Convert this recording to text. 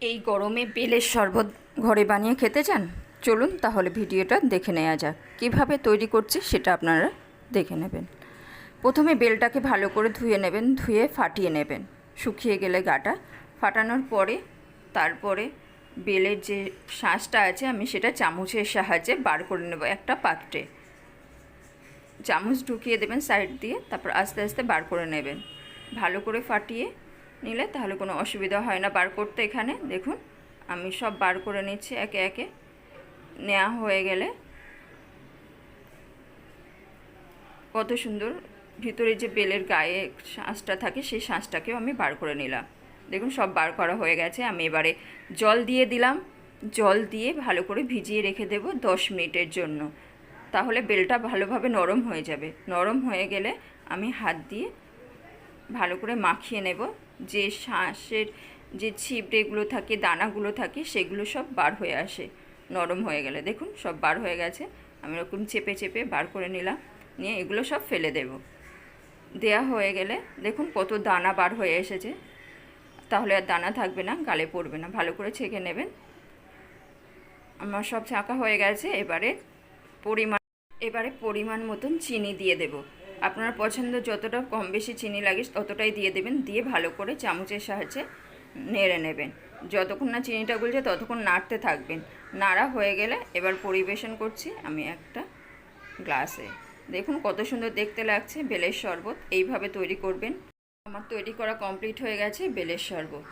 এই গরমে বেলের শরবত ঘরে বানিয়ে খেতে চান? চলুন তাহলে ভিডিওটা দেখে নেওয়া যাক। কীভাবে তৈরি করছি সেটা আপনারা দেখে নেবেন। প্রথমে বেলটাকে ভালো করে ধুয়ে নেবেন, ধুয়ে ফাটিয়ে নেবেন। শুকিয়ে গেলে গাটা। ফাটানোর পরে তারপরে বেলের যে শাঁসটা আছে, আমি সেটা চামচের সাহায্যে বার করে নেব একটা পাত্রে। চামচ ঢুকিয়ে দেবেন সাইড দিয়ে, তারপর আস্তে আস্তে বার করে নেবেন। ভালো করে ফাটিয়ে নিলে তাহলে কোনো অসুবিধা হয় না বার করতে এখানে। দেখুন, আমি সব বার করে নিচ্ছি একে একে। নেওয়া হয়ে গেলে কত সুন্দর ভিতরে যে বেলের গায়ে শাঁসটা থাকে সেই শাঁসটাকেও আমি বার করে নিলাম। দেখুন, সব বার করা হয়ে গেছে। আমি এবারে জল দিয়ে দিলাম। জল দিয়ে ভালো করে ভিজিয়ে রেখে দেব দশ মিনিটের জন্য। তাহলে বেলটা ভালোভাবে নরম হয়ে যাবে। নরম হয়ে গেলে আমি হাত দিয়ে ভালো করে মাখিয়ে নেব। যে শাঁসের যে ছিবড়েগুলো থাকে, দানাগুলো থাকে, সেগুলো সব বার হয়ে আসে। নরম হয়ে গেলে। দেখুন, সব বার হয়ে গেছে। আমি এরকম চেপে চেপে বার করে নিলাম। নিয়ে এগুলো সব ফেলে দেব। দেয়া হয়ে গেলে দেখুন কত দানা বার হয়ে এসেছে। তাহলে আর দানা থাকবে না, গালে পড়বে না। ভালো করে ছেঁকে নেবেন। আমার সব ছাঁকা হয়ে গেছে। এবারে পরিমাণ এবারে পরিমাণ মতন চিনি দিয়ে দেব। আপনার পছন্দ যতটা কম বেশি চিনি লাগে ততটাই দিয়ে দেবেন। দিয়ে ভালো করে চামচের সাহায্যে নেড়ে নেবেন। যতক্ষণ না চিনিটা গুলছে ততক্ষণ নাড়তে থাকবেন। নাড়া হয়ে গেলে এবার পরিবেশন করছি আমি একটা গ্লাসে। দেখুন কত সুন্দর দেখতে লাগছে বেলের শরবত। এইভাবে তৈরি করবেন। আমার তৈরি করা কমপ্লিট হয়ে গেছে বেলের শরবত।